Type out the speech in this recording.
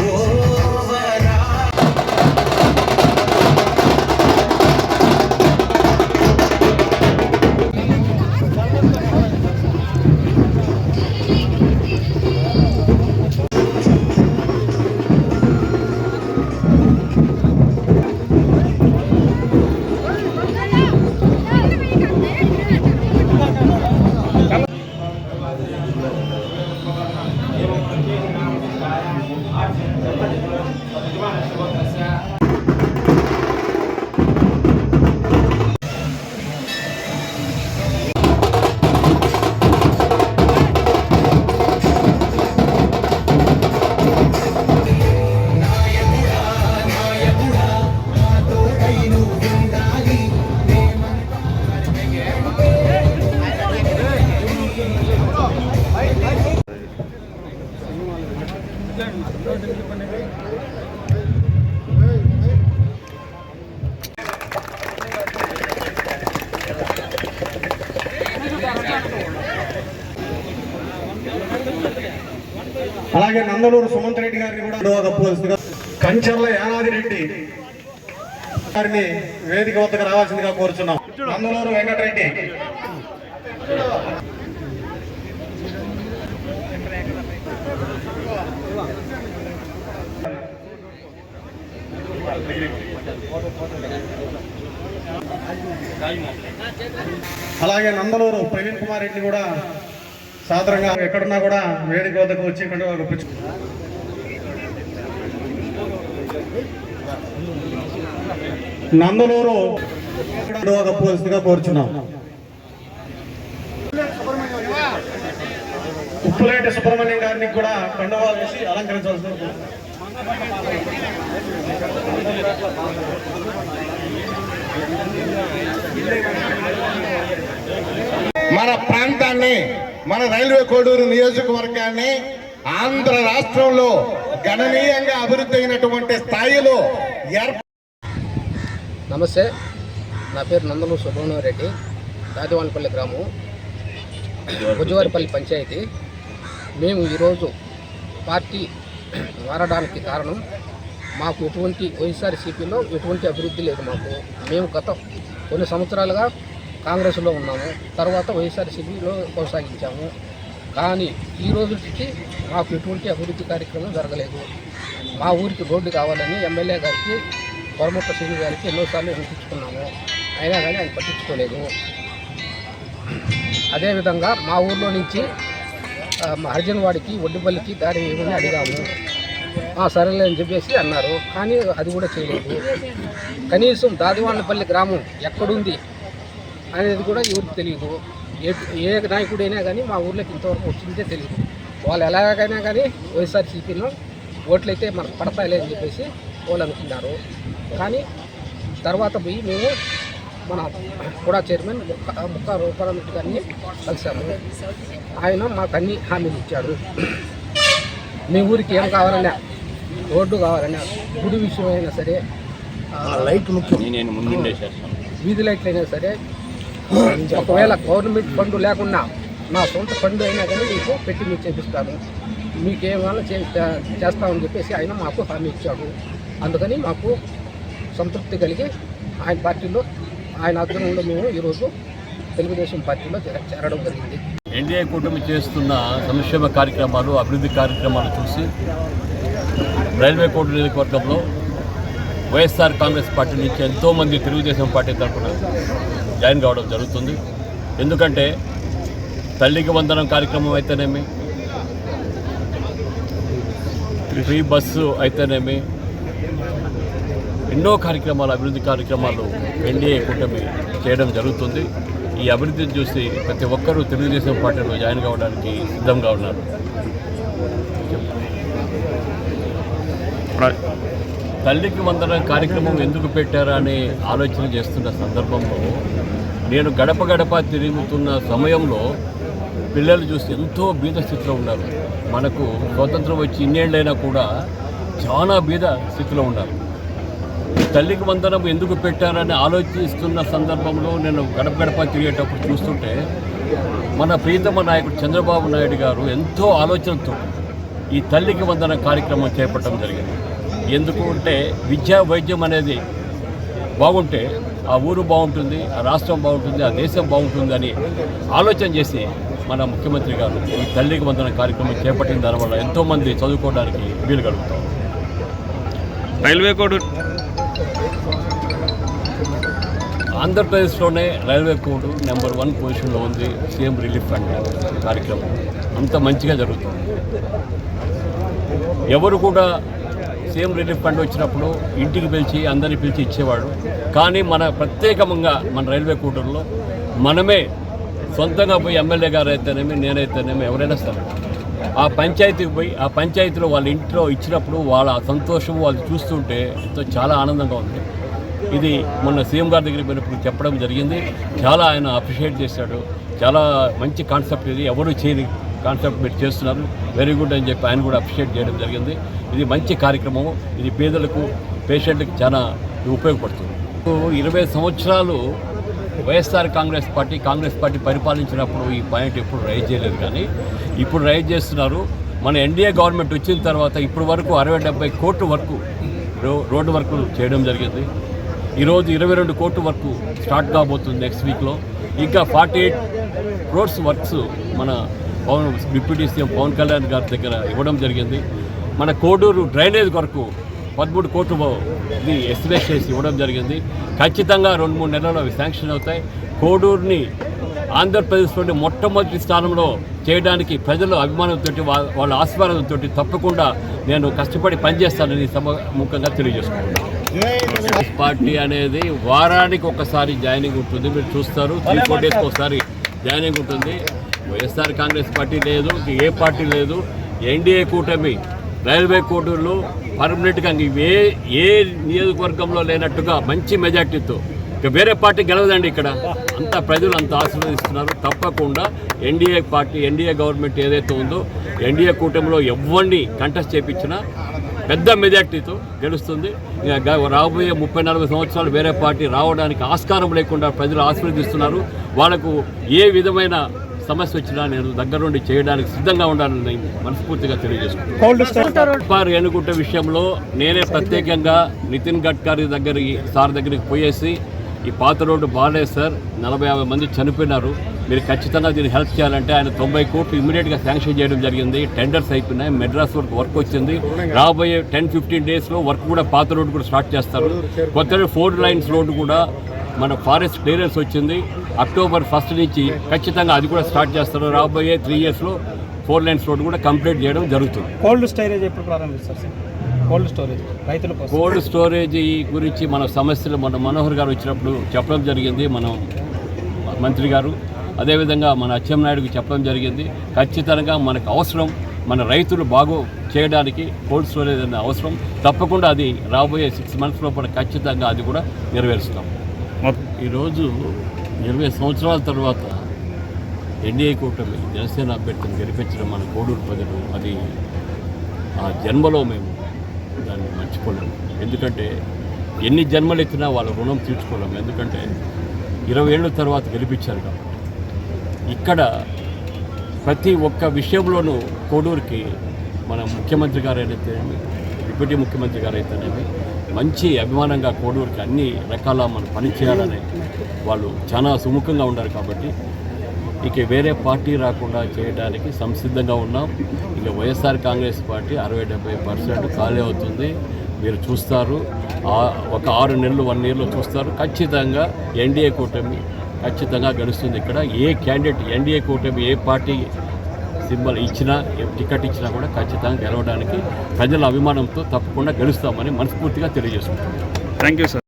Whoa. అలాగే నందలూరు సుమంత్ రెడ్డి గారిని కూడా గౌరవ కప్పవలసిందిగా కంచర్ల యానాది రెడ్డి గారిని వేదిక వద్దకు రావాల్సిందిగా కోరుచున్నాం. నందలూరు వెంకటరెడ్డి. అలాగే నందలూరు ప్రవీణ్ కుమార్ రెడ్డి కూడా సాధారణంగా ఎక్కడున్నా కూడా వేడి వద్దకు వచ్చి ఇక్కడ నందలూరు ఒక పోలీసుగా కోరుచున్నాం. ఉప్పులేటి సుబ్రహ్మణ్యం గారిని కూడా కండవాలు వేసి అలంకరించవలసింది మన మన రైల్వే కోడూరు నియోజకవర్గాన్ని ఆంధ్ర రాష్ట్రంలో గణనీయంగా అభివృద్ధి అయినటువంటి స్థాయిలో నమస్తే. నా పేరు నందలూరు సుబ్రహ్మణ్యారెడ్డి దాదివానపల్లి గ్రామం భుజవారిపల్లి పంచాయతీ. మేము ఈరోజు పార్టీ మారడానికి కారణం మాకు ఎటువంటి వైఎస్ఆర్సీపీలో ఎటువంటి అభివృద్ధి లేదు మాకు. మేము గత కొన్ని సంవత్సరాలుగా కాంగ్రెస్లో ఉన్నాము. తర్వాత వైఎస్ఆర్సీపీలో కొనసాగించాము. కానీ ఈ రోజుకి మాకు ఎటువంటి అభివృద్ధి కార్యక్రమం జరగలేదు. మా ఊరికి రోడ్డు కావాలని ఎమ్మెల్యే గారికి పొరముట్ట శ్రీ గారికి ఎన్నోసార్లు వినిపించుకున్నాము. అయినా కానీ ఆయన పట్టించుకోలేదు. అదేవిధంగా మా ఊర్లో నుంచి ఆ, హరిజనవాడికి ఒడ్డుపల్లికి దారి ఏమని అడిగాము. సరేలే అని చెప్పేసి అన్నారు. కానీ అది కూడా చేయలేదు. కనీసం దాదివాణపల్లి గ్రామం ఎక్కడుంది? అనేది కూడా ఎవరికి తెలియదు ఏ ఏ నాయకుడైనా కానీ మా ఊర్లోకి ఇంతవరకు వచ్చిందే తెలియదు వాళ్ళు ఎలాగైనా కానీ వైఎస్ఆర్సీపీలో ఓట్లయితే మనకు పడతాయిలే అని చెప్పేసి వాళ్ళు అనుకున్నారు. కానీ తర్వాత పోయి మేము మన కూడా చైర్మన్ ముక్క ముక్క రూపారెడ్డి గారిని కలిసాము. ఆయన మాకు అన్ని హామీలు ఇచ్చాడు మీ ఊరికి ఏం కావాలన్నా రోడ్డు కావాలన్నా గుడి విషయం అయినా సరే లైట్ ముఖ్యం. నేను ముందుండే చేస్తాను. వీధి లైట్లు అయినా సరే ఒకవేళ గవర్నమెంట్ ఫండ్ లేకున్నా నా సొంత ఫండ్ అయినా కానీ మీకు పెట్టి మీకు చేపిస్తాను మీకేమైనా చే చేస్తామని చెప్పేసి ఆయన మాకు హామీ ఇచ్చాడు. అందుకని మాకు సంతృప్తి కలిగి ఆయన పార్టీలో ఆయన ఆధ్వర్యంలో మేము ఈరోజు తెలుగుదేశం పార్టీలో చేర- చేరడం జరిగింది. ఎన్డీఏ కూటమి చేస్తున్న సంక్షేమ కార్యక్రమాలు అభివృద్ధి కార్యక్రమాలు చూసి రైల్వే కోర్టు నియోజకవర్గంలో వైఎస్ఆర్ కాంగ్రెస్ పార్టీ నుంచి ఎంతోమంది తెలుగుదేశం పార్టీ తరఫున జాయిన్ కావడం జరుగుతుంది. ఎందుకంటే తల్లికి వందనం కార్యక్రమం అయితేనేమి ఫ్రీ బస్సు అయితేనేమి ఎన్నో కార్యక్రమాలు అభివృద్ధి కార్యక్రమాలు ఎన్డీఏ కూటమి చేయడం జరుగుతుంది. ఈ అభివృద్ధిని చూసి ప్రతి ఒక్కరూ తెలుగుదేశం పార్టీలో జాయిన్ కావడానికి సిద్ధంగా ఉన్నారు. తల్లికి వందనం కార్యక్రమం ఎందుకు పెట్టారా ఆలోచన చేస్తున్న సందర్భంలో నేను గడప గడప తిరుగుతున్న సమయంలో పిల్లలు చూసి ఎంతో బీద స్థితిలో ఉన్నారు. మనకు స్వతంత్రం వచ్చి ఇన్నేళ్ళైనా కూడా చాలా బీద స్థితిలో ఉన్నారు. తల్లికి వందనం ఎందుకు పెట్టారని ఆలోచిస్తున్న సందర్భంలో నేను గడప గడప తిరిగేటప్పుడు చూస్తుంటే మన ప్రీతమ నాయకుడు చంద్రబాబు నాయుడు గారు ఎంతో ఆలోచనతో ఈ తల్లికి వందన కార్యక్రమం చేపట్టడం జరిగింది. ఎందుకు అంటే విద్యా వైద్యం అనేది బాగుంటే ఆ ఊరు బాగుంటుంది ఆ రాష్ట్రం బాగుంటుంది ఆ దేశం బాగుంటుంది అని ఆలోచన చేసి మన ముఖ్యమంత్రి గారు ఈ తల్లికి వందన కార్యక్రమం చేపట్టిన దానివల్ల ఎంతోమంది చదువుకోవడానికి వీలు కలుగుతాం. రైల్వే కోడ్ ఆంధ్రప్రదేశ్లోనే రైల్వే కోడ్ నెంబర్ వన్ పొజిషన్లో ఉంది సీఎం రిలీఫ్ ఫండ్ కార్యక్రమం. అంత మంచిగా జరుగుతుంది. ఎవరు కూడా సీఎం రిలీఫ్ ఫండ్ వచ్చినప్పుడు ఇంటికి పిలిచి అందరిని పిలిచి ఇచ్చేవాడు. కానీ మన ప్రత్యేకంగా మన రైల్వే కూటర్లో మనమే సొంతంగా పోయి ఎమ్మెల్యే గారు అయితేనేమి నేనైతేనేమి ఎవరైనా సరే ఆ పంచాయతీకి పోయి ఆ పంచాయతీలో వాళ్ళ ఇంట్లో ఇచ్చినప్పుడు వాళ్ళ సంతోషం వాళ్ళు చూస్తుంటే ఎంతో చాలా ఆనందంగా ఉంది. ఇది మొన్న సీఎం గారి దగ్గరికి పోయినప్పుడు చెప్పడం జరిగింది. చాలా ఆయన అప్రిషియేట్ చేశాడు. చాలా మంచి కాన్సెప్ట్ ఇది. ఎవరు చేయని కాన్సెప్ట్ మీరు చేస్తున్నారు. వెరీ గుడ్ అని చెప్పి ఆయన కూడా అప్రిషియేట్ చేయడం జరిగింది. ఇది మంచి కార్యక్రమం. ఇది పేదలకు పేషెంట్లకు చాలా ఉపయోగపడుతుంది. ఇరవై సంవత్సరాలు వైఎస్ఆర్ కాంగ్రెస్ పార్టీ కాంగ్రెస్ పార్టీ పరిపాలించినప్పుడు ఈ పాయింట్ ఎప్పుడు రైజ్ చేయలేదు కానీ ఇప్పుడు రైజ్ చేస్తున్నారు. మన ఎన్డీఏ గవర్నమెంట్ వచ్చిన తర్వాత ఇప్పటి వరకు అరవై డెబ్బై కోట్ల వరకు రో రోడ్డు వర్క్ చేయడం జరిగింది. ఈరోజు ఇరవై రెండు కోట్ల వరకు స్టార్ట్ కాబోతుంది నెక్స్ట్ వీక్లో ఇంకా ఫార్టీ ఎయిట్ క్రోడ్స్ వర్క్స్ మన పవన్ డిప్యూటీ సీఎం పవన్ కళ్యాణ్ గారి దగ్గర ఇవ్వడం జరిగింది. మన కోడూరు డ్రైనేజ్ వరకు పదమూడు కోట్లు ఇది ఎస్టిమేట్ చేసి ఇవ్వడం జరిగింది. ఖచ్చితంగా రెండు మూడు నెలల్లో అవి శాంక్షన్ అవుతాయి. కోడూరుని ఆంధ్రప్రదేశ్లోని మొట్టమొదటి స్థానంలో చేయడానికి ప్రజల అభిమానంతో వాళ్ళ ఆశీర్వాదంతో తప్పకుండా నేను కష్టపడి పనిచేస్తానని సభ ముఖంగా తెలియజేసుకుంటున్నాను పార్టీ అనేది వారానికి ఒకసారి జాయినింగ్ ఉంటుంది. మీరు చూస్తారు త్రీ ఫోర్ డేస్కి ఒకసారి జాయినింగ్ ఉంటుంది. వైఎస్ఆర్ కాంగ్రెస్ పార్టీ లేదు ఏ పార్టీ లేదు. ఎన్డీఏ కూటమి రైల్వే కోటూరులో పర్మనెంట్గా ఏ ఏ నియోజకవర్గంలో లేనట్టుగా మంచి మెజార్టీతో ఇక వేరే పార్టీ గెలవదండి ఇక్కడ. అంత ప్రజలు అంత ఆశీర్వదిస్తున్నారు. తప్పకుండా ఎన్డీఏ పార్టీ ఎన్డీఏ గవర్నమెంట్ ఏదైతే ఉందో ఎన్డీఏ కూటమిలో ఎవరిని కంటెస్ట్ చేయించినా పెద్ద మెజార్టీతో గెలుస్తుంది. ఇక రాబోయే ముప్పై నలభై సంవత్సరాలు వేరే పార్టీ రావడానికి ఆస్కారం లేకుండా ప్రజలు ఆశీర్వదిస్తున్నారు. వాళ్ళకు ఏ విధమైన సమస్య వచ్చినా నేను దగ్గరుండి చేయడానికి సిద్ధంగా ఉండాలని మనస్ఫూర్తిగా తెలియజేసుకుంటున్నాను. ఉప్పార్ ఏనుగుంట విషయంలో నేనే ప్రత్యేకంగా నితిన్ గడ్కరీ దగ్గరికి సార్ దగ్గరికి పోయేసి ఈ పాత రోడ్డు బాగాలేదు సార్. నలభై యాభై మంది చనిపోయినారు. మీరు ఖచ్చితంగా దీన్ని హెల్ప్ చేయాలంటే ఆయన తొంభై కోట్లు ఇమీడియట్గా శాంక్షన్ చేయడం జరిగింది. టెండర్స్ అయిపోయినాయి. మెడ్రాస్ వరకు వర్క్ వచ్చింది. రాబోయే టెన్ ఫిఫ్టీన్ డేస్లో వర్క్ కూడా పాత రోడ్డు కూడా స్టార్ట్ చేస్తారు. కొత్త ఫోర్ లైన్స్ రోడ్డు కూడా మన ఫారెస్ట్ క్లియరెన్స్ వచ్చింది. అక్టోబర్ ఫస్ట్ నుంచి ఖచ్చితంగా అది కూడా స్టార్ట్ చేస్తారు. రాబోయే త్రీ ఇయర్స్లో ఫోర్ లైన్స్ రోడ్డు కూడా కంప్లీట్ చేయడం జరుగుతుంది. కోల్డ్ స్టోరేజ్ ఎప్పుడు ప్రారంభిస్తారు సార్? కోల్డ్ స్టోరేజ్ రైతుల కోల్డ్ స్టోరేజ్ గురించి మన సమస్యలు మన మనోహర్ గారు వచ్చినప్పుడు చెప్పడం జరిగింది మనం మంత్రి గారు. అదేవిధంగా మన అచ్చెన్నాయుడుకి చెప్పడం జరిగింది. ఖచ్చితంగా మనకు అవసరం మన రైతులు బాగు చేయడానికి కోల్డ్ స్టోరేజ్ అనే అవసరం. తప్పకుండా అది రాబోయే సిక్స్ మంత్స్ లోపల ఖచ్చితంగా అది కూడా నెరవేరుస్తాం. ఈరోజు ఇరవై సంవత్సరాల తర్వాత ఎన్డీఏ కూటమి జనసేన అభ్యర్థిని గెలిపించడం మన కోడూరు ప్రజలు అది ఆ జన్మలో మేము దాన్ని మర్చిపోలేము. ఎందుకంటే ఎన్ని జన్మలు ఎత్తినా వాళ్ళ రుణం తీర్చుకోలేము. ఎందుకంటే ఇరవై ఏళ్ళ తర్వాత గెలిపించారు కాబట్టి. ఇక్కడ ప్రతి ఒక్క విషయంలోనూ కోడూరుకి మన ముఖ్యమంత్రి గారు అయితేనేమి డిప్యూటీ ముఖ్యమంత్రి గారు అయితేనేమి మంచి అభిమానంగా కోడూరుకి అన్ని రకాల మనం పనిచేయాలని వాళ్ళు చాలా సుముఖంగా ఉన్నారు కాబట్టి ఇక వేరే పార్టీ రాకుండా చేయడానికి సంసిద్ధంగా ఉన్నాం. ఇక వైఎస్ఆర్ కాంగ్రెస్ పార్టీ అరవై డెబ్బై పర్సెంట్ ఖాళీ అవుతుంది. మీరు చూస్తారు. ఒక ఆరు నెలలు వన్ ఇయర్లో చూస్తారు. ఖచ్చితంగా ఎన్డీఏ కూటమి ఖచ్చితంగా గెలుస్తుంది ఇక్కడ. ఏ క్యాండిడేట్ ఎన్డీఏ కూటమి ఏ పార్టీ సింబల్ ఇచ్చినా టికెట్ ఇచ్చినా కూడా ఖచ్చితంగా గెలవడానికి ప్రజల అభిమానంతో తప్పకుండా గెలుస్తామని మనస్ఫూర్తిగా తెలియజేసుకుంటున్నాం. Thank you sir.